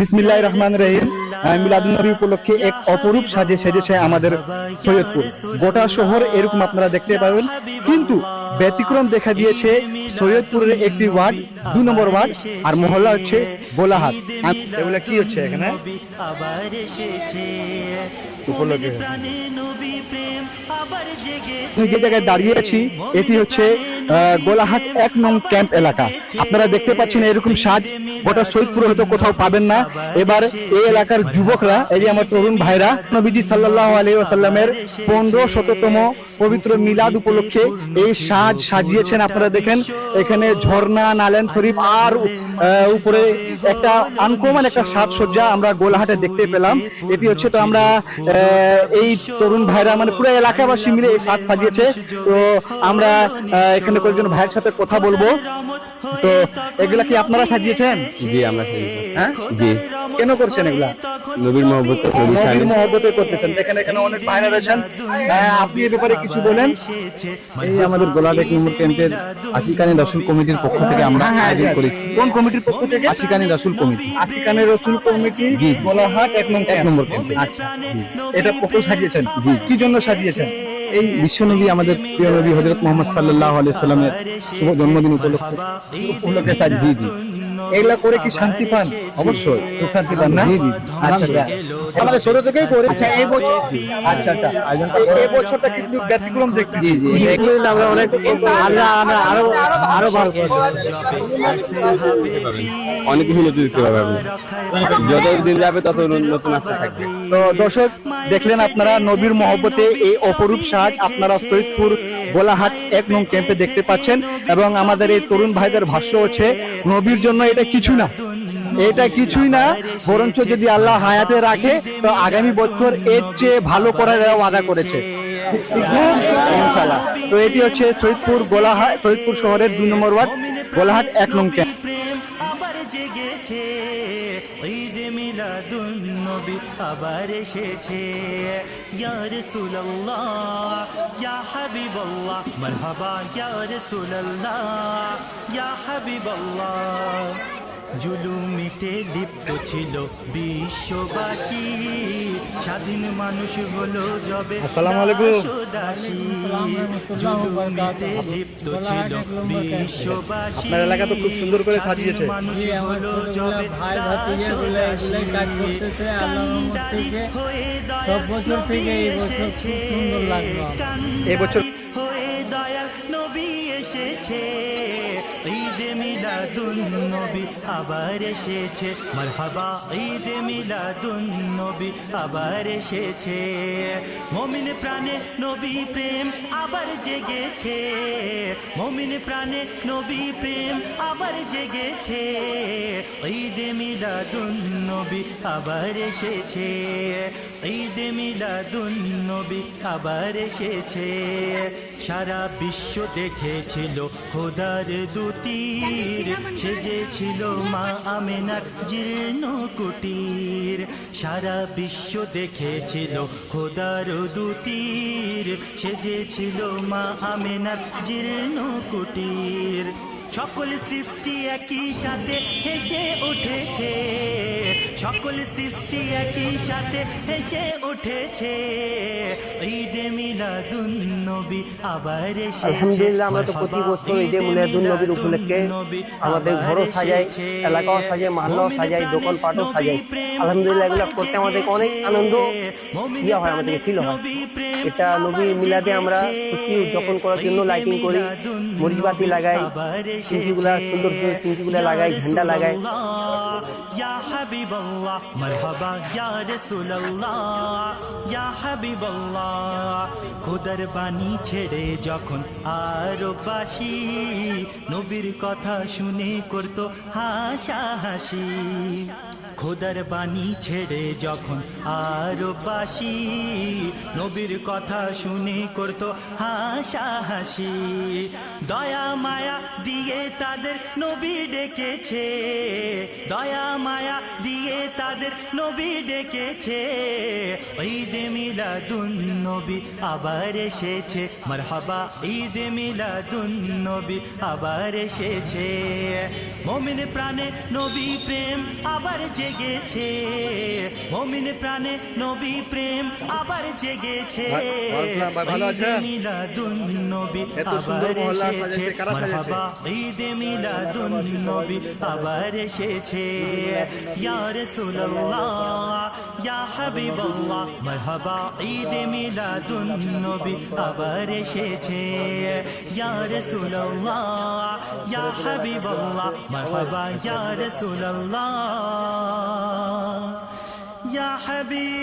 বিসমিল্লাহ রহমান রহিম। মিলাদুন্নবী উপলক্ষে এক অপরূপ সাজে সেজেছে আমাদের সৈয়দপুর। গোটা শহর এরকম আপনারা দেখতে পাবেন। কিন্তু ব্যতিক্রম দেখা দিয়েছে সৈয়দপুরের একটি ওয়ার্ড দুই নম্বর ওয়ার্ড, আর মহল্লা হচ্ছে বোলাহাট। এগুলা কি হচ্ছে এখানে? যে জায়গায় দাঁড়িয়ে আছি, এটি হচ্ছে গোলাহাট এক নং ক্যাম্প এলাকা। আপনারা দেখতে পাচ্ছেন এরকম সাজ, গোটা সৈদপুর হয়তো কোথাও পাবেন না। এবার এই এলাকার যুবকরা, এই যে আমার তরুণ ভাইরা, নবীজি সাল্লাহ আলাইহি ওয়াসাল্লামের পনেরো শততম পবিত্র মিলাদ উপলক্ষে এই সাজ সাজিয়েছেন। আপনারা দেখেন, এখানে ঝর্ণা নালেন শরীফ আর উপরে একটা আনকমন একটা সাজসজ্জা আমরা গোলাহাটে দেখতে পেলাম। এটি হচ্ছে তো আমরা আহ, এই তরুণ ভাইরা মানে পুরো এলাকাবাসী মিলে এই সাজ সাজিয়েছে। তো আমরা এখানে কয়েকজন ভাইয়ের সাথে কথা বলব। তো এগুলা কি আপনারা সাজিয়েছেন? জি আমরা সাজিয়েছি। হ্যাঁ? জি। কেন করছেন এগুলা? নবীর মহব্বত নবীর মহব্বতে করতেছেন দেখেন এখানে অনেক ভাইরা রয়েছেন। আপনি এ ব্যাপারে কিছু বলেন? এই আমাদের গোলাপ এক নম্বর ক্যাম্পের আশিকানি রসুল কমিটির পক্ষ থেকে আমরা আয়োজন করেছি। কোন কমিটির পক্ষ থেকে? আশিকানি রসুল কমিটি। আফ্রিকানের রসুল কমিটি জি। গোলাহাট এক নম্বর এক নম্বর ক্যাম্পে। আচ্ছা এটা পক্ষ সাজিয়েছেন? কি জন্য সাজিয়েছেন? এই বিশ্বনবী আমাদের প্রিয় নবী হজরত মোহাম্মদ সাল্লাহ আলাইহি সাল্লামের শুভ জন্মদিন উপলক্ষে। উপলক্ষে সাজিয়ে জি জি। এগুলা করে কি শান্তি পান? অবশ্যই। খুব শান্তি পান না। আচ্ছা আচ্ছা। আমাদের ছোট থেকেই করে। আচ্ছা এই বছর আচ্ছা আচ্ছা। এই- এই বছরটা কিন্তু ব্যতিক্রম দেখতে। জি জি। আমরা অনেক আমরা আমরা আরও আরও ভালো অনেক কিছু নতুন দেখতে পাবে যত দিন যাবে তত নতুন আসতে থাকবে। তো দর্শক দেখলেন আপনারা নবীর মহব্বতে এই অপরূপ সাজ আপনারা সৈয়দপুর গোলাহাট এক নং ক্যাম্পে দেখতে পাচ্ছেন এবং আমাদের এই তরুণ ভাইদের ভাষ্য হচ্ছে, নবীর জন্য এটা কিছু না। এটা কিছুই না, বরঞ্চ যদি আল্লাহ হায়াতে রাখে, তো আগামী বছর এর চেয়ে ভালো করার এরা ওয়াদা করেছে। ইনশাল্লাহ তো এটি হচ্ছে সৈয়দপুর গোলাহাট সৈয়দপুর শহরের দুই নম্বর ওয়ার্ড, গোলাহাট এক নং ক্যাম্প। জেগেছে ঈদ মিলাদুন নবী আবার এসেছে। ইয়া রাসূলুল্লাহ, ইয়া হাবিবাল্লাহ, মারহাবা, ইয়া রাসূলুল্লাহ, ইয়া হাবিবাল্লাহ। জুলুমিতে লিপ্ত ছিল বিশ্ববাসী। স্বাধীন মানুষ হলো জবে আসসালামু আলাইকুম। দাসী জুলুমিতে লিপ্ত ছিল বিশ্ববাসী। আপনার এলাকা তো খুব সুন্দর করে সাজিয়েছে। মানুষ হলো জবে ভাই ভাতিজা গুলো এগুলোই কাজ করতেছে আল্লাহর রহমত সব বছর থেকে এই বছর খুব সুন্দর লাগল এই বছর নবী এসেছে। ঈদ মিলাদুন নবী আবার এসেছে। মারহাবা, ঈদ মিলাদুন নবী আবার এসেছে। মমিন প্রাণে নবী প্রেম আবার জেগেছে। মমিন প্রাণে নবী প্রেম আবার জেগেছে। ঈদ মিলাদুন নবী আবার এসেছে। ঈদ মিলাদুন নবী আবার এসেছে। সারা বিশ্ব দেখেছিল খোদার দুতির। সেজেছিল মা আমেনার জীর্ণ কুটির। সারা বিশ্ব দেখেছিল খোদার দুতির। সেজেছিল মা আমেনার জীর্ণ কুটির। সকল সৃষ্টি একই সাথে হেসে উঠেছে। সকল সৃষ্টি একই সাথে হেসে উঠেছে। ঈদে মিলাদুন নবী আবার এসেছে। আলহামদুলিল্লাহ আমরা তো প্রতি বছর যে মিলাদুন নবীর উপলক্ষে আমাদের ঘরও সাজাই এলাকাও সাজাই মহল্লাও সাজাই দোকানপাটও সাজাই। আলহামদুলিল্লাহ এগুলো করতে আমাদের অনেক আনন্দ। ইয়ে হয় আমাদেরকে ফিল হয়। এটা নবী মিলাদে আমরা খুশি উদযাপন করার জন্য লাইটিং করি। মরিচবাতি লাগাই চিন্তিগুলা সুন্দর সুন্দর চিন্তিগুলা লাগাই ঝান্ডা লাগাই। ইয়া হাবিবাল্লাহ মারহাবা ইয়া রাসূলুল্লাহ। ইয়া হাবিবাল্লাহ, খোদার বাণী ছেড়ে যখন আরও বাসি নবীর কথা শুনে করতো হাসা হাসি খোদার বাণী ছেড়ে যখন আরও বাসি নবীর কথা শুনে করতো হাসা হাসি দয়া মায়া দিয়ে তাদের নবী ডেকেছে, দয়া মায়া দিয়ে তাদের নবী ডেকেছে ঈদ মিলাদুন নবী আবার এসেছে। মারহাবা ঈদ মিলাদুন নবী আবার এসেছে। মমিন প্রাণে নবী প্রেম আবার জেগেছে। মমিন প্রাণে নবী প্রেম আবার জেগেছে? ঈদ মিলাদুন নবী এত সুন্দর আবার এসেছে? মারহাবা ঈদ মিলাদুন নবী আবার এসেছে। ইয়া রাসূলুল্লাহ ইয়া হাবিবাল্লাহ। মারহাবা ঈদ মিলাদুন নবী আবার এসেছে। ইয়া রাসূলুল্লাহ, ইয়া হাবিবাল্লাহ, মারহাবা, ইয়া রাসূলুল্লাহ, ইয়া হাবিবাল্লাহ।